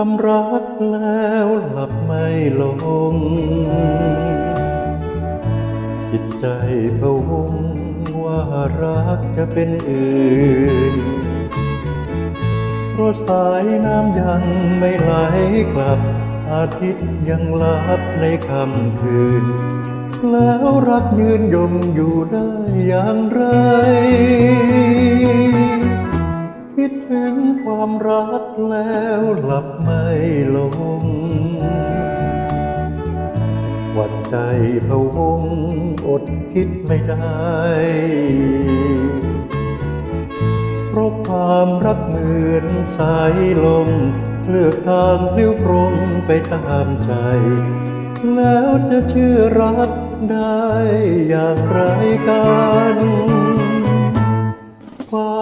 ความรักแล้วหลับไม่ลง จิตใจพะวงว่ารักจะเป็นอื่นเพราะสายน้ำยังไม่ไหลกลับ อาทิตย์ยังลับในค่ำคืน แล้วรักยืนยงอยู่ได้อย่างไร ความรักแล้วหลับไม่ลงหวั่นใจพะวงอดคิดไม่ได้ เพราะความรักเหมือนสายลม เลือกทางพลิ้ยวโปรงไปตามใจ แล้วจะเชื่อรักได้อย่างไรกัน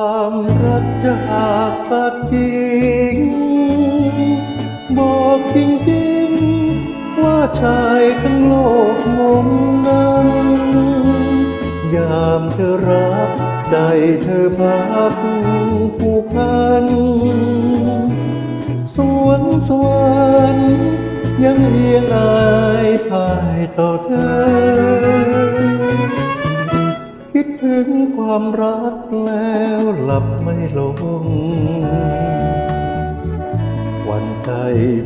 ความรักจะหากปากจริงบอกจริงๆว่าชายทั้งโลกงงงันยามเธอรักใจเธอพักผูกพันสวงสวรรค์ยังเอียงอายภายต่อเธอ ดถึงความรักแล้วหลับไม่ลง วันใจ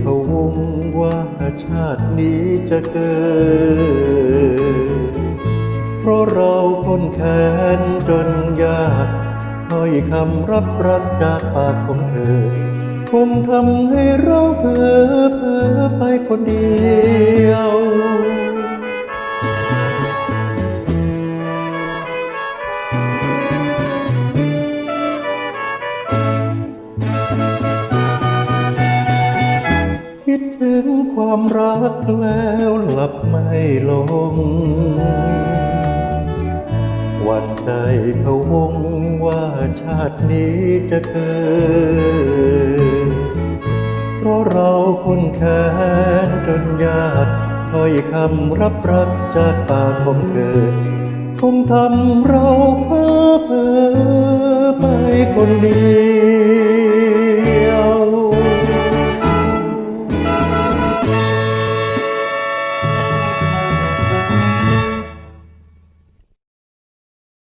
พะวงว่าชาตินี้จะเกิด เพราะเราคนแค้นจนยากถ้อยคำรับรักจากปากของเธอ คงทำให้เราเพ้อเพ้อไปคนเดียว ความรักแล้วหลับไม่ลง วันใจพะวงว่าชาตินี้จะเกิดเพราะเราคุ้นแค้นจนยากถ้อยคำรับรักจากปากของเธอคงทำเราเพ้อเพ้อไปคนเดี